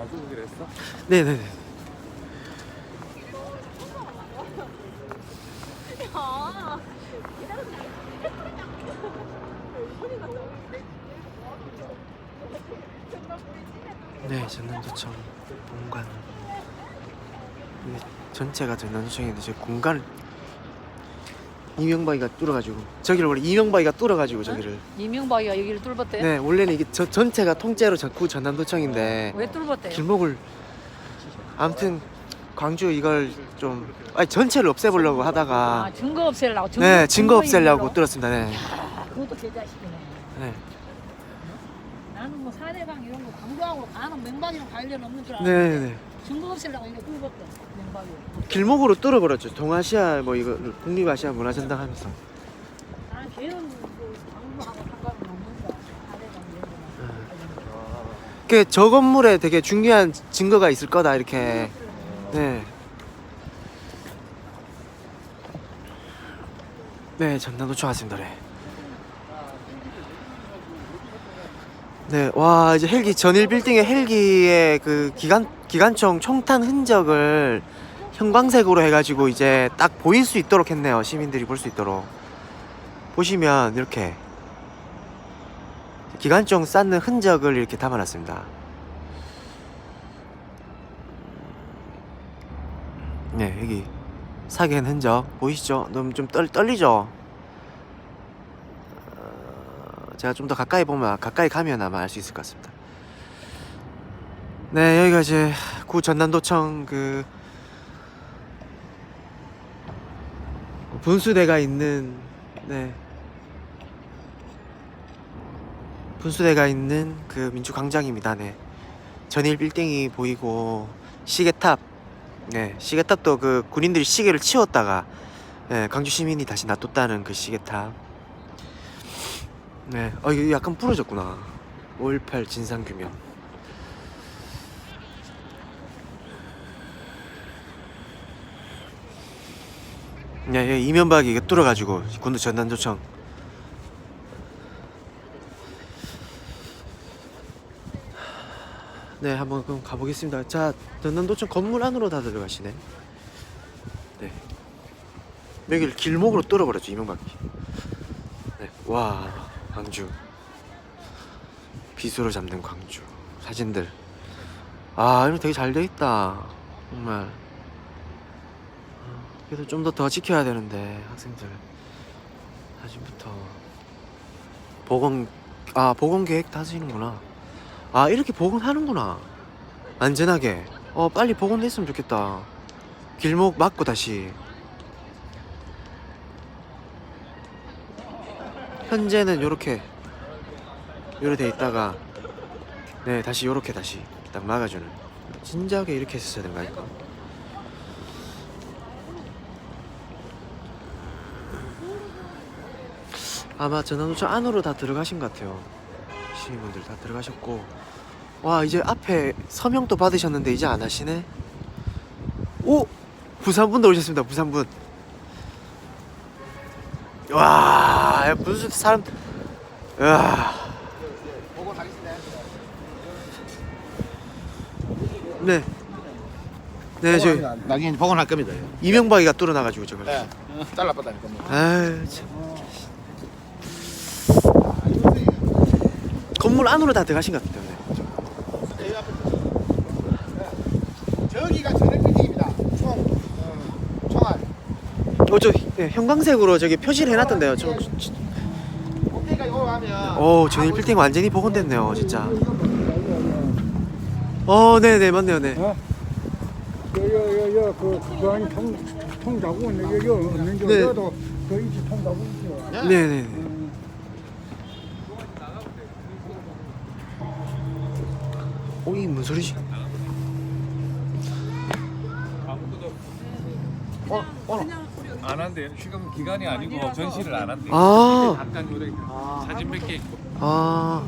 가져오기로 했어? 네네네. 네, 전남도청 본관. 이게 전체가 전남도청인데 저 공간을 이명박이가 뚫어가지고 저기를 원래 이명박이가 뚫어가지고 저기를. 이명박이가 여기를 뚫었대? 네, 원래는 이게 저 전체가 통째로 전구 전남도청인데 왜 뚫었대요? 길목을 아무튼 광주 이걸 좀 아니 전체를 없애보려고 하다가 아 증거 없애려고 증거, 네 증거 없애려고. 뚫었습니다. 네. 아, 그것도 개자식이네 네. 나는 뭐 사대강 이런 거 강조하고 가는 맹박이랑 관련 없는 줄 네, 알았는데 네, 네. 길목으로 뚫어버렸죠. 동아시아 뭐 이거 국립아시아 문화전당 하면서. 아 걔는 그 강조하고 상관은 없는데 사대강 이런 거 그저 건물에 되게 중요한 증거가 있을 거다 이렇게. 네. 네, 전남도청 왔습니다. 네. 네, 와 이제 헬기 전일 빌딩의 헬기의 그 기관 기관총 총탄 흔적을 형광색으로 해가지고 이제 딱 보일 수 있도록 했네요. 시민들이 볼 수 있도록 보시면 이렇게 기관총 쌓는 흔적을 이렇게 담아놨습니다. 네, 여기 사기한 흔적 보이시죠? 너무 좀 떨, 떨리죠? 어, 제가 좀 더 가까이 보면 가까이 가면 아마 알 수 있을 것 같습니다. 네, 여기가 이제 구 전남도청 그 분수대가 있는 네 분수대가 있는 그 민주광장입니다. 네 전일 빌딩이 보이고 시계탑 네, 시계탑도 그 군인들이 시계를 치웠다가 네, 광주 시민이 다시 놔뒀다는 그 시계탑. 네, 어 이거 약간 부러졌구나. 5.18 진상규명. 네, 예, 이면박이 이게 뚫어가지고 군도 전남도청. 네, 한번 그럼 가보겠습니다. 자, 전남도청 건물 안으로 다 들어가시네. 네. 여기를 길목으로 뚫어버렸죠, 이명박이. 네, 와, 광주. 비수로 잡는 광주. 사진들. 아, 이거 되게 잘 돼 있다. 정말. 어, 그래도 좀더 더 지켜야 되는데, 학생들. 사진부터. 보건, 아, 보건 계획 다 하시는구나. 아 이렇게 복원하는구나 안전하게 어 빨리 복원됐으면 좋겠다 길목 막고 다시 현재는 요렇게 돼 있다가 네 다시 요렇게 다시 딱 막아주는 진작에 이렇게 했었어야 되는 거 아닐까 아마 전화노차 안으로 다 들어가신 것 같아요. 시민분들 다 들어가셨고. 와 이제 앞에 서명도 받으셨는데 이제 안 하시네? 오! 부산분도 오셨습니다 부산분. 와 무슨 사람 와 네. 네, 저 나중에 복원할 겁니다. 이명박이가 뚫어놔가지고 저걸. 네. 잘라봤다니까. 뭐. 아유 참. 건물 안으로 다 들어가신 것. 저기가 빌딩입니다. 총 어, 총알. 어, 저 네, 형광색으로 저기 표시를 해놨던데요. 저, 저, 이거 하면 어, 빌딩 완전히 복원됐네요, 진짜. 어, 네, 네, 맞네요, 네. 여여여여 그 통통 없는 네. 여도 그 이치 통 자국 있죠. 네, 네, 네. 어, 이 소리지? 안 한대요. 지금 기간이 아니고 전시를 안 한대요. 아, 잠깐 요래 사진 몇 개 있고. 아.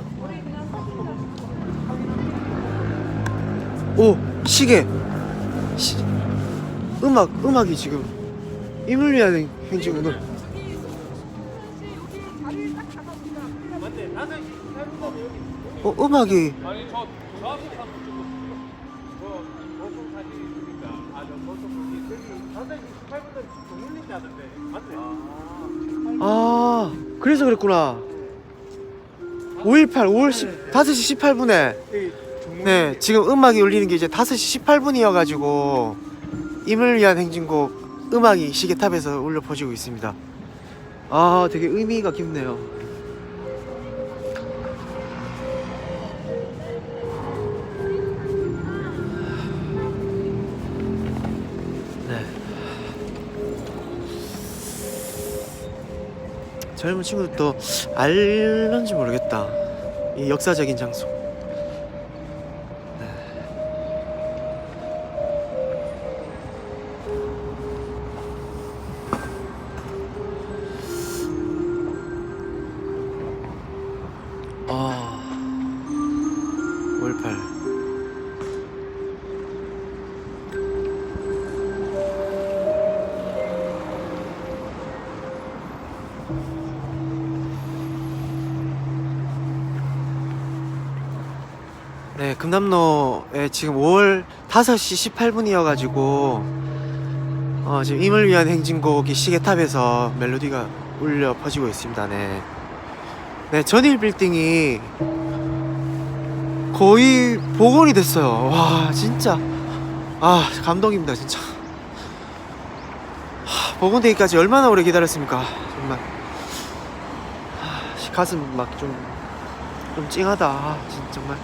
오, 시계. 시, 음악, 음악이 지금. 임을 위한 행진 오늘. 어, 음악이. 아 그래서 그랬구나 518 5월 10, 5시 18분에 네 지금 음악이 울리는 게 이제 5시 18분이어가지고 임을 위한 행진곡 음악이 시계탑에서 울려 퍼지고 있습니다 아 되게 의미가 깊네요 네 젊은 친구들도 알런지 모르겠다. 이 역사적인 장소. 5.18. 네, 금남로에 지금 5월 5시 18분이어가지고 어, 지금 임을 위한 행진곡이 시계탑에서 멜로디가 울려 퍼지고 있습니다. 네, 네 전일 빌딩이 거의 복원이 됐어요. 와, 진짜 아 감동입니다, 진짜. 하, 복원되기까지 얼마나 오래 기다렸습니까? 정말 하, 가슴 막 좀 좀 찡하다. 아, 진 정말.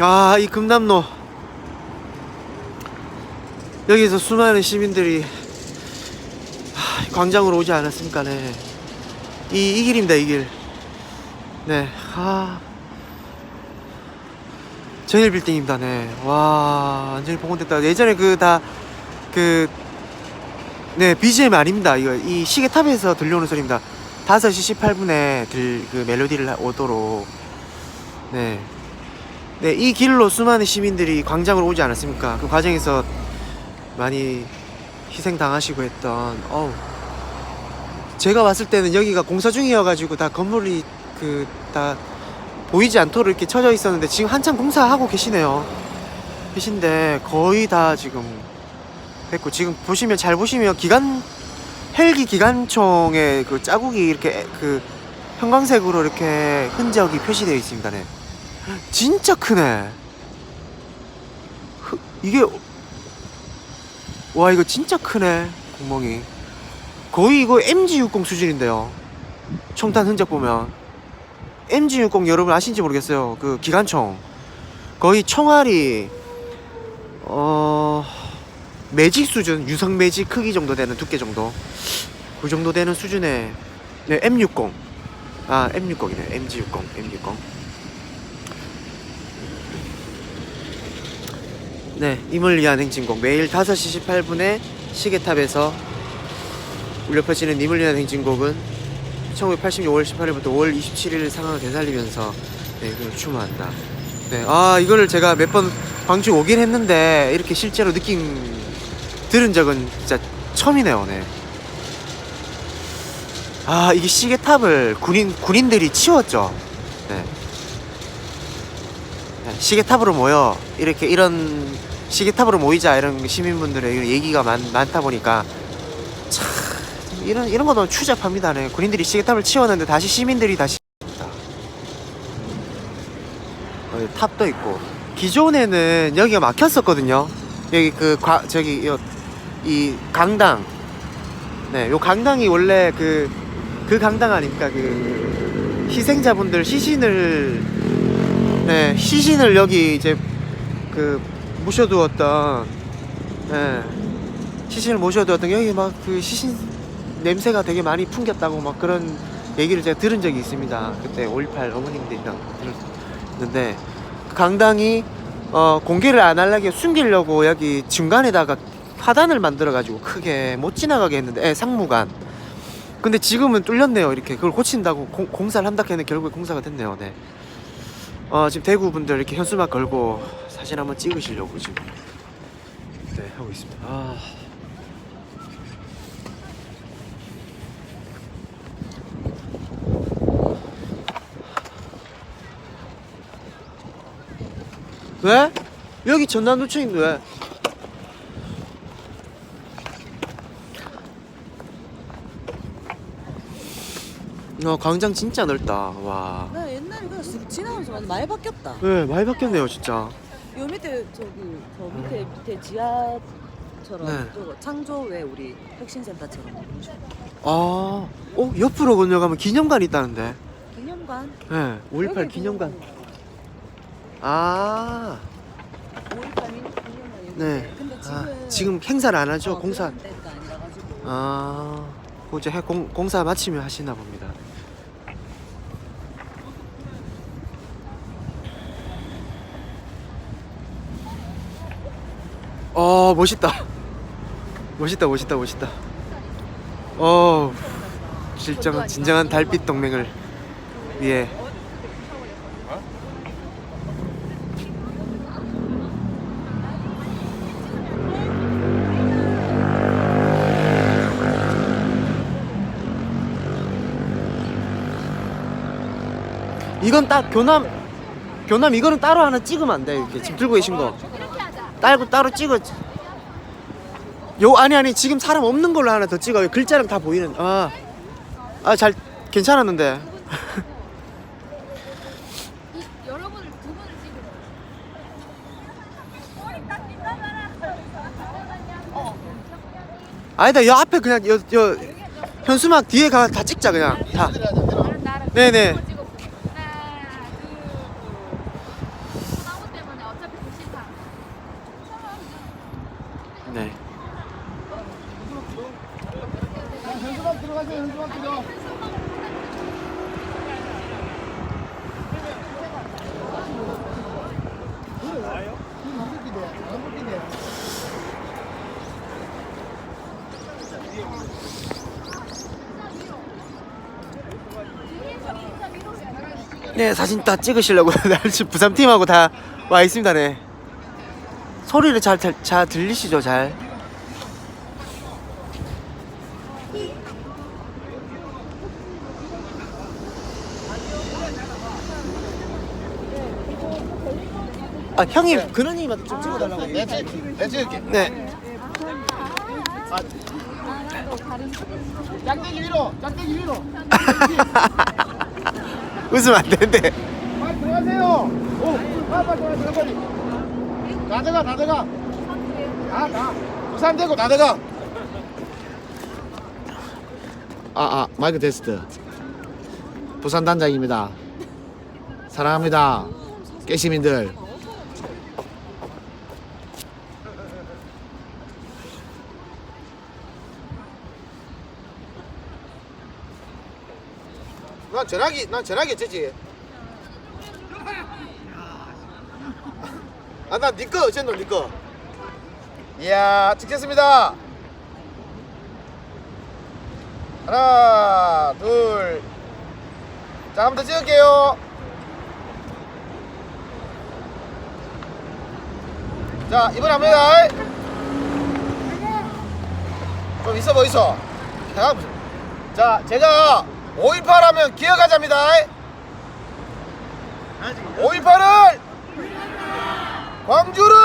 아, 이 금남로. 여기서 수많은 시민들이 하, 광장으로 오지 않았습니까? 네. 이, 이 길입니다, 이 길. 네. 아. 전일 빌딩입니다, 네. 와, 완전히 복원됐다. 예전에 그 다, 그, 네, BGM 아닙니다. 이거, 이 시계 탑에서 들려오는 소리입니다. 5시 18분에 들, 그 멜로디를 오도록. 네. 네, 이 길로 수많은 시민들이 광장으로 오지 않았습니까? 그 과정에서 많이 희생당하시고 했던, 어우. 제가 왔을 때는 여기가 공사 중이어가지고 다 건물이 그, 다 보이지 않도록 이렇게 쳐져 있었는데 지금 한참 공사하고 계시네요. 계신데 거의 다 지금 됐고 지금 보시면 잘 보시면 기관 헬기 기관총의 그 자국이 이렇게 그 형광색으로 이렇게 흔적이 표시되어 있습니다. 네. 진짜 크네. 흐- 이게 와 이거 진짜 크네 구멍이 거의 이거 MG60 수준인데요. 총탄 흔적 보면 MG60 여러분 아신지 모르겠어요. 그 기관총. 거의 총알이 어 매직 수준 유성 매직 크기 정도 되는 두께 정도. 그 정도 되는 수준의 네, M60 아 M60이네. MG60 M60 네, 임을 위한 행진곡. 매일 5시 18분에 시계탑에서 울려 퍼지는 임을 위한 행진곡은 1980년 5월 18일부터 5월 27일 상황을 되살리면서 네, 이걸 추모한다. 네, 아 이거를 제가 몇 번 광주 오긴 했는데 이렇게 실제로 느낌 들은 적은 진짜 처음이네요. 네. 아 이게 시계탑을 군인 군인들이 치웠죠. 네. 네, 시계탑으로 모여 이렇게 이런 시계탑으로 모이자 이런 시민분들의 얘기가 많, 많다 보니까 참 이런 이런 거 너무 추잡합니다. 네. 군인들이 시계탑을 치웠는데 다시 시민들이 다시 어, 탑도 있고 기존에는 여기가 막혔었거든요. 여기 그 과, 저기 요, 이 강당 네, 요 강당이 원래 그그 강당 아닙니까? 그 희생자분들 시신을 네, 시신을 여기 이제 그 모셔두었던 네, 시신을 모셔두었던 여기 막 그 시신 냄새가 되게 많이 풍겼다고 막 그런 얘기를 제가 들은 적이 있습니다. 그때 5.18 어머님들이랑 들었는데 그 강당이 어, 공개를 안 하려고 숨기려고 여기 중간에다가 화단을 만들어 가지고 크게 못 지나가게 했는데 예, 상무관 근데 지금은 뚫렸네요 이렇게 그걸 고친다고 공, 공사를 한다 했는데 결국에 공사가 됐네요 네. 어, 지금 대구 분들 이렇게 현수막 걸고 사진 한번 찍으시려고 지금 네 하고 있습니다. 아. 왜? 여기 전남도청인데 왜? 어, 광장 진짜 넓다. 와. 나 옛날에 그 지나면서 완전 많이 바뀌었다. 네, 많이 바뀌었네요, 진짜. 요 밑에 저기 저 밑에 밑에 지하처럼 네. 창조 왜 우리 혁신센터처럼 아, 어, 옆으로 건너가면 기념관 있다는데. 기념관. 네, 5.18 여기 그 기념관. 아, 5.18 기념관이 네. 근데 지금 아, 지금 행사를 안 하죠, 어, 공사. 그런 데가 아니라 가지고 아, 그거 이제 해- 공, 공사 마치면 하시나 봅니다. 어, 멋있다. 멋있다, 멋있다, 멋있다. 어, 진정, 진정한 달빛 동맹을 위해. 이건 딱 교남, 교남 이거는 따로 하나 찍으면 안 돼. 이렇게 지금 들고 계신 거. 따로 따로 찍어. 요 아니 아니 지금 사람 없는 걸로 하나 더 찍어요. 글자랑 다 보이는. 아, 아잘 괜찮았는데. 아니다 여 앞에 그냥 여, 여 현수막 뒤에 가 다 찍자 그냥 다. 네네. 찍고 하나, 둘. 나무 때문에 어차피 그 싫다. 네. 현수막 들어가세요. 현수막 들어. 네 사진 다 찍으시려고 지금 부산 팀하고 다 와 있습니다. 네. 소리를 잘, 잘, 잘 들리시죠 잘. 아 형님 근원님한테 좀 찍어달라고. 내 찍, 내 찍을게. 네. 짝대기 위로, 짝대기 위로. 웃으면 안 되는데. 빨리 들어가세요. 오, 빨리 빨리 빨리 빨리. 다 들어가, 다 들어가. 다, 다. 부산 되고 다 들어가. 아, 아, 마이크 테스트. 부산 단장입니다. 사랑합니다. 깨시민들. 난 전화기, 난 전화기 어쩌지? 아, 난 니꺼 어쨌노, 니꺼. 이야, 찍겠습니다. 하나, 둘. 자, 한 번 더 찍을게요. 자, 이번에 합니다. 좀 있어 보이소. 자, 자, 제가 5.18 하면 기억하자입니다. 5.18을 광주를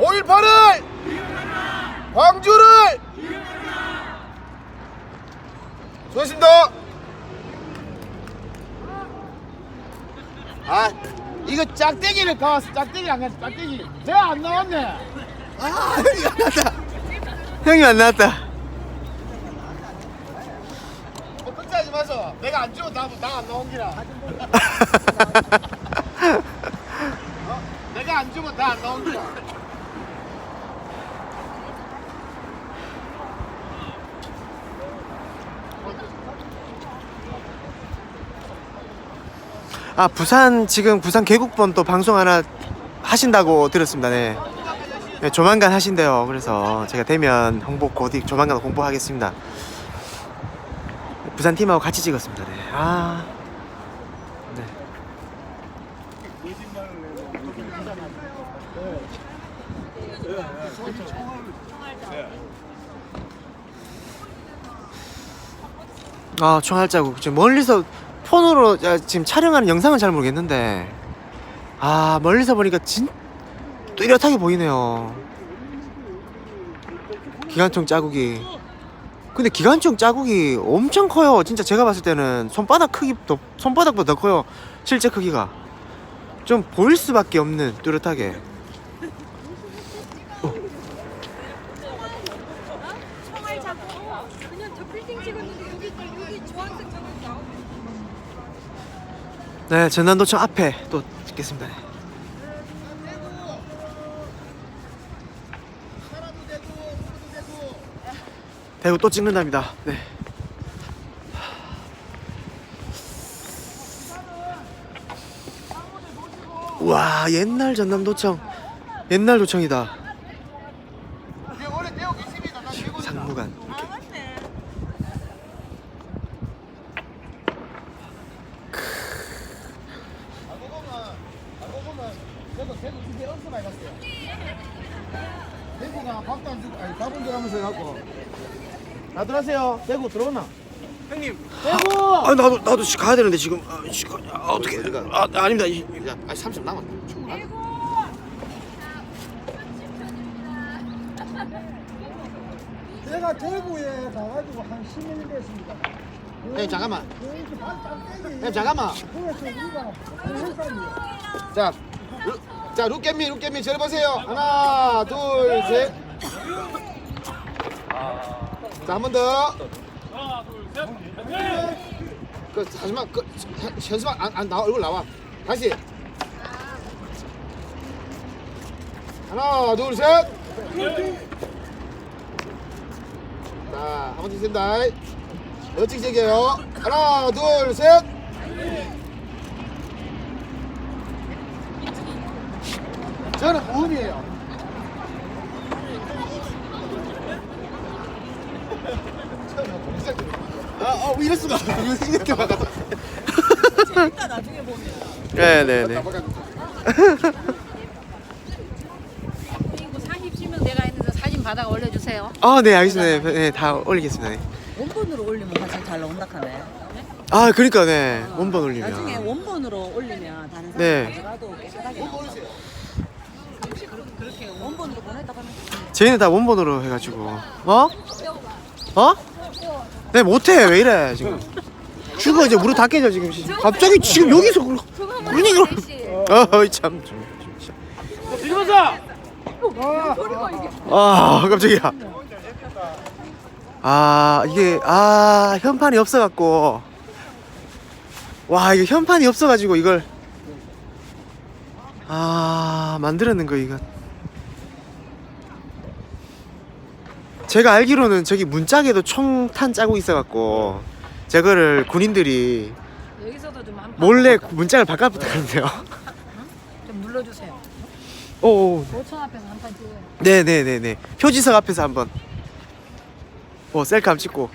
5.18을 광주를 수고했습니다. 아 이거 짝대기를 가왔어 짝대기 안 갔어 짝대기 내가 안 나왔네 아 형이 안 나왔다. 형이 안 나왔다. 뭐 걱정하지 마소 내가 안 주면 나안 나온 기라 어? 내가 안 주면 나안 나온 기라 아 부산 지금 부산 개국본 또 방송 하나 하신다고 들었습니다. 네. 네, 조만간 하신대요. 그래서 제가 되면 홍보 곧 이- 조만간 공보하겠습니다. 부산 팀하고 같이 찍었습니다. 네. 아. 네. 아 총알 자국 지금 멀리서 폰으로 야, 지금 촬영하는 영상은 잘 모르겠는데 아 멀리서 보니까 진 뚜렷하게 보이네요 기관총 자국이 근데 기관총 자국이 엄청 커요. 진짜 제가 봤을 때는 손바닥 크기 더 손바닥보다 더 커요. 실제 크기가 좀 보일 수밖에 없는 뚜렷하게. 네, 전남도청 앞에 또 찍겠습니다. 대구 또 찍는답니다. 네. 와 옛날 전남 도청 옛날 도청이다. 대구 들어오나? 형님. 대구! 아 나도 나도 지금 가야 되는데 지금 아, 지금 아, 어떻게 아 아닙니다. 이- 아30 남았네. 충분하네. 제가 대구에 가가지고 한 10년 됐습니다. 형 잠깐만. 이렇게 반짝대기 형 잠깐만. 그래서 우리가 한국 사람이에요. 자, 루, 자 룩깨미 룩깨미 절 보세요. 하나, 둘, 셋. 자, 한 번 더. 그 하지마, 그 현- 현수막 안, 안 나와 얼굴 나와. 다시. 하나, 둘, 셋. 자, 한 번더 있습니다. 멋지게 즐겨요. 하나, 둘, 셋. 저는 무음이에요. 이럴 수가. 이렇게 막아. 재밌다 나중에 보면. 네네네. 이거 사진 찍으면 내가 있는데 사진 받아 올려주세요. 아 네 알겠습니다. 네, 네, 다 올리겠습니다. 네. 원본으로 올리면 사실 잘 나온다 하네. 아 그러니까 네 원본 나중에 올리면. 원본으로 올리면 다른 사람 네. 가져가도 깨끗하게 나온다. 그렇게 원본으로 보냈다 하면 저희는 다 원본으로 해가지고. 어? 어? 네 못해 왜 이래 지금. 죽어 이제 무릎 다 깨져 지금. 갑자기 지금 여기서 그- 그런 얘기를. 어이 참. 좀, 진짜. 아 깜짝이야. 아 이게 아 현판이 없어갖고. 와 이게 현판이 없어가지고 이걸. 아 만들었는 거 이거. 제가 알기로는 저기 문짝에도 총탄 짜고 있어갖고 저거를 군인들이 여기서도 좀 한판 몰래 문짝을 바깥부터 가는데요. 좀 눌러주세요. 오, 5천 앞에서 한판 찍어요. 네 네 네 네. 표지석 앞에서 한번. 오, 셀카 한번 찍고.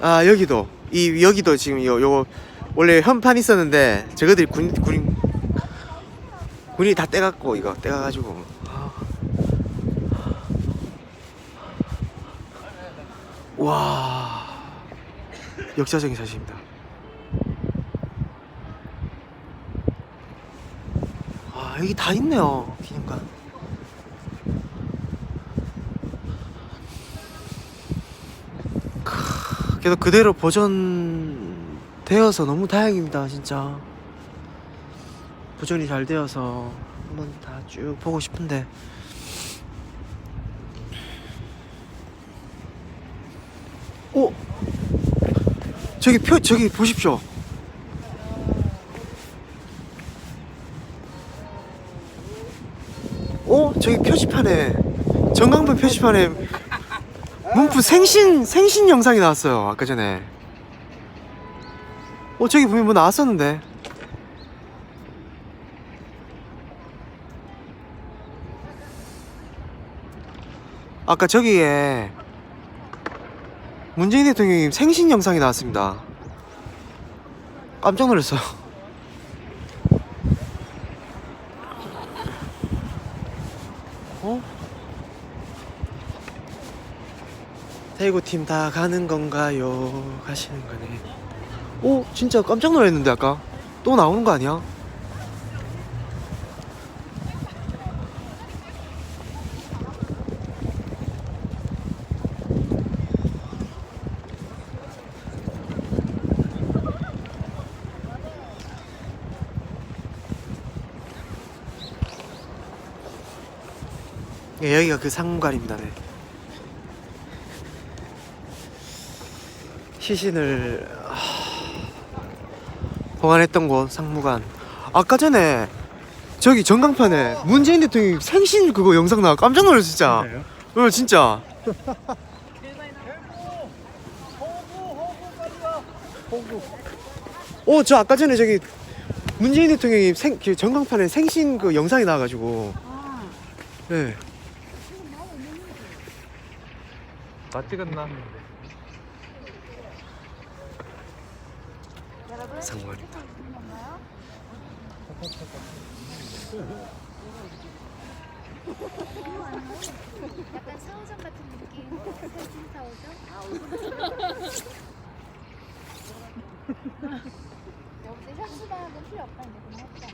아 여기도 이 여기도 지금 요 요거 원래 현판 있었는데 저거들이 군 군. 군이 다 떼갖고 이거 떼가가지고 와 역사적인 사실입니다. 아 여기 다 있네요 기념관. 크, 그래도 그대로 보존되어서 너무 다행입니다 진짜. 보존이 잘 되어서 한번 다 쭉 보고 싶은데. 오 저기 표 저기 보십시오. 어 저기 표지판에 전광판 표지판에 문프 생신 생신 영상이 나왔어요 아까 전에. 어 저기 보면 뭐 나왔었는데. 아까 저기에 문재인 대통령님 생신 영상이 나왔습니다. 깜짝 놀랐어요. 어? 대구 팀 다 가는 건가요? 가시는 거네. 오, 진짜 깜짝 놀랐는데 아까 또 나오는 거 아니야? 여기가 그 상무관입니다. 네. 시신을 하... 보관했던 곳 상무관. 아까 전에 저기 전광판에 문재인 대통령 생신 그거 영상 나와 깜짝 놀랐어 진짜. 어 진짜. 어, 저 아까 전에 저기 문재인 대통령이 생, 그 전광판에 생신 그 영상이 나와가지고. 네. 다 찍었나? 상관입니다. 약간 샤워장 같은 느낌. 살찐 샤워장. 여기서 향수방은 필요 없다. 이제 고맙다.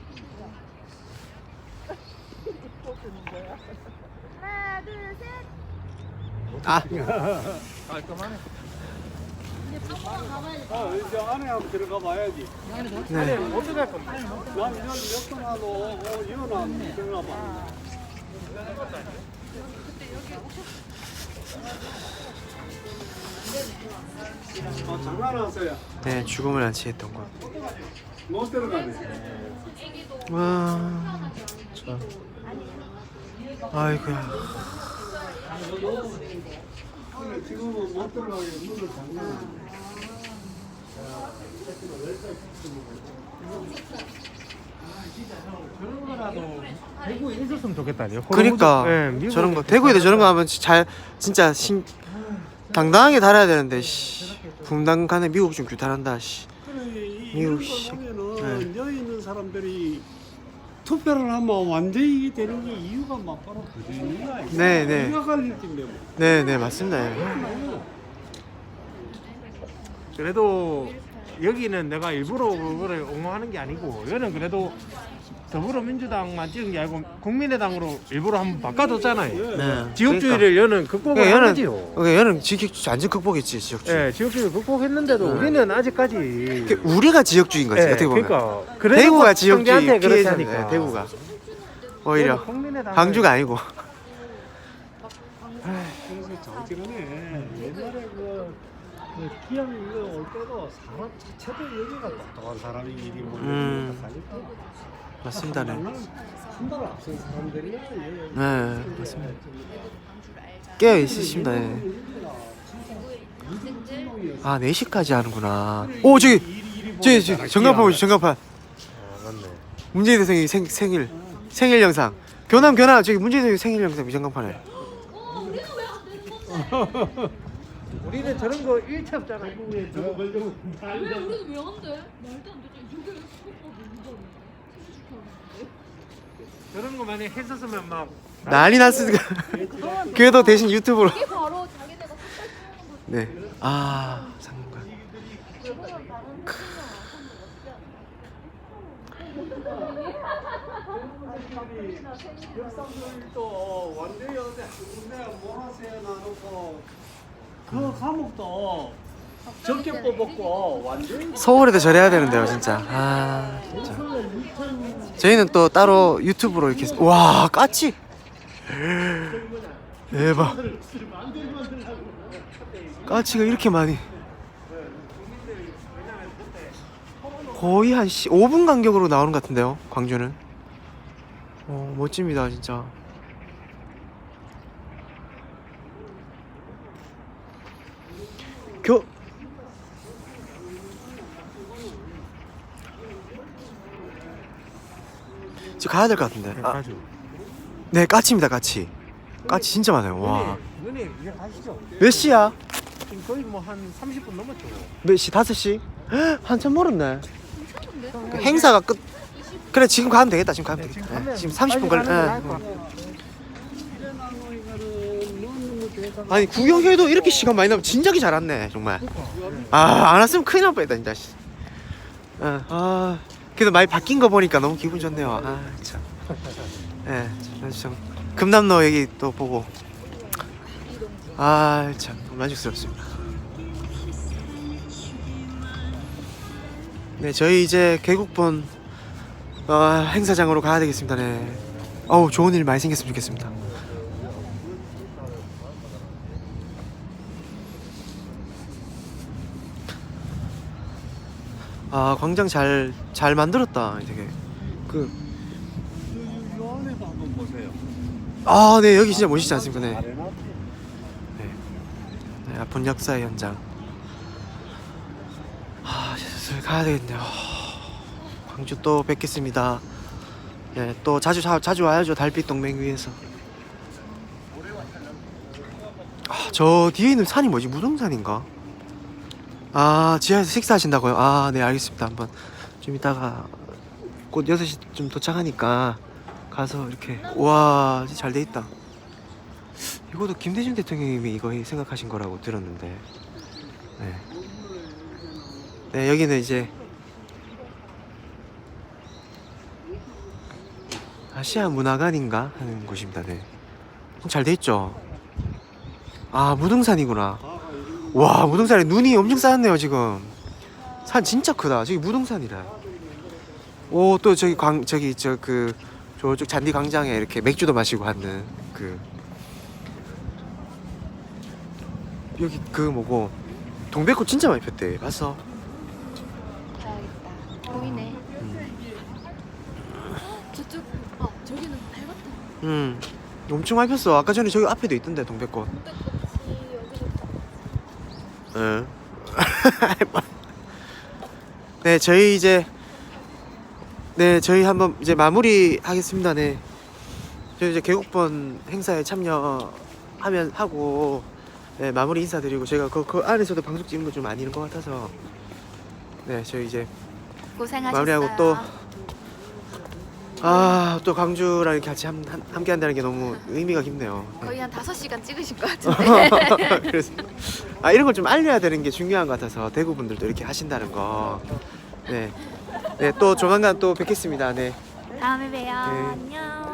하나, 둘, 셋. 아, 깔끔하네. 아, 이제 안에 한번 들어가 봐야지. 네. 어떻게 할 건데? 난 이런 몇번 하고, 어, 이건 안 들어가 봐. 아, 장난하세요. 네, 죽음을 안치했던 곳. 못 들어가네. 와, 참. 아이고야. 근데 지금은 못 들어가게 문을 잠그는 그런 거라도 대구에 있었으면 좋겠다니요. 그러니까 예, 미국- 저런 거 대구에도 저런 거 하면 잘 진짜 신 당당하게 달아야 되는데 씨. 분당 간에 미국 좀 규탄한다 씨. 미국 씨. 걸 네. 여기 있는 사람들이 투표를 하면 완전히 되는 게 이유가 막 바로 그대입니다. 네, 네. 이가 갈릴 텐데 뭐. 네, 네, 맞습니다. 예. 그래도 여기는 내가 일부러 그거를 옹호하는 게 아니고 여는 그래도 더불어민주당만 찍은 게 아니고 국민의당으로 일부러 한번 바꿔줬잖아요. 네. 지역주의를 여는 극복을 그러니까 얘는 하지요. 그러니까 얘는 지역 완전 극복했지 지역주의. 예, 지역주의 극복했는데도 네. 우리는 아직까지 그 우리가 지역주의인 거지 예, 어떻게 보면. 그러니까 그래도 대구가 막 지역주의 상대한테 그렇게 피해자네. 하니까. 예, 대구가 오히려 광주가 아니고. 그래서 정치가네 옛날에 그, 그 기왕 이거 올 때도 사람 자체도 여기가 똑똑한 사람이 일이 뭐 음. 사니까 맞습니다. 네. 한발 앞선 사람들이야. 예. 네, 맞습니다. 깨어 있으십니다. 예. 아, 4시까지 하는구나. 오, 저기 저기 저기 전광판 보시 전광판. 문재인 대통령이 생, 생일 생일 영상. 교남 교남 저기 문재인 대통령 생일 영상 전광판에. 우리는 저런 거 일체 없잖아. 저거 걸리면 저런 거 만약 했었으면 막 난리 났으니까. 그래도 대신 유튜브로. 바로 자기네가 네. 아, 상관. 역삼들도 완전히 어디 군대 몰아서 놔놓고 그 감옥도 적게 뽑았고 완전히 서울에도 저래야 되는데요, 진짜. 아, 진짜. 저희는 또 따로 유튜브로 이렇게 와, 까치. 대박. 까치가 이렇게 많이. 거의 한 5분 간격으로 나오는 것 같은데요, 광주는. 어, 멋집니다, 진짜. 교 지금 가야 될 것 같은데. 아, 가죠. 네, 까치입니다, 까치. 까치 진짜 많아요. 와. 누님 이제 가시죠. 몇 시야? 지금 거의 뭐 한 30분 넘었죠. 몇 시? 5시? 한참 멀었네. 그 행사가 끝. 그래, 지금 가면 되겠다. 지금 가면 되겠다. 네, 지금 30분 걸려. 네. 아니, 구경해도 이렇게 시간 많이 나면 진작에 잘 왔네, 정말. 아, 안 왔으면 큰일 날 뻔했다, 진짜. 씨. 아, 아, 그래도 많이 바뀐 거 보니까 너무 기분 좋네요. 아, 참. 예, 네, 참. 금남로 얘기 또 보고. 아, 참. 만족스럽습니다. 네, 저희 이제 개국본 어, 행사장으로 가야 되겠습니다. 네. 어우, 좋은 일 많이 생겼으면 좋겠습니다. 아 광장 잘 잘 만들었다 되게 그 요, 요 안에도 한번 보세요. 아, 네, 여기 진짜 멋있지 않습니까? 네. 아레나 네, 아픈 역사의 현장. 아, 슬슬 가야 되겠네요. 광주 또 뵙겠습니다. 예, 또 자주 자, 자주 와야죠. 달빛 동맹 위에서. 아, 저 뒤에 있는 산이 뭐지? 무등산인가? 아, 지하에서 식사하신다고요? 아, 네, 알겠습니다. 한번 좀 이따가 곧 6시쯤 도착하니까 가서 이렇게 와, 진짜 잘돼 있다. 이것도 김대중 대통령님이 이거 생각하신 거라고 들었는데. 네. 네, 여기는 이제 아시아 문화관인가 하는 곳입니다. 네. 잘 돼 있죠. 아, 무등산이구나. 와, 무등산에 눈이 엄청 쌓였네요, 지금. 산 진짜 크다. 저기 무등산이라. 오, 또 저기 광 저기 저 그 저쪽 잔디 광장에 이렇게 맥주도 마시고 하는 그 여기 그 뭐고 동백꽃 진짜 많이 폈대. 봤어? 봐야겠다. 보이네. 저쪽, 어, 저기는 밝았다. 음. 엄청 많이 폈어. 아까 전에 저기 앞에도 있던데 동백꽃. 응. 네, 저희 이제 네, 저희 한번 이제 마무리 하겠습니다. 네. 저희 이제 개국본 행사에 참여하면 하고 네, 마무리 인사드리고 제가 그, 그 안에서도 방송 찍는 거 좀 아니는 것 같아서 네, 저희 이제 고생하셨어요. 마무리하고 또 아, 또 광주랑 이렇게 같이 함, 함- 함께 한다는 게 너무 의미가 깊네요. 네. 거의 한 5시간 찍으신 것 같은데. 그래서 아 이런 걸 좀 알려야 되는 게 중요한 것 같아서 대구 분들도 이렇게 하신다는 거. 네. 네, 또 조만간 또 뵙겠습니다. 네. 다음에 봬요. 네. 안녕.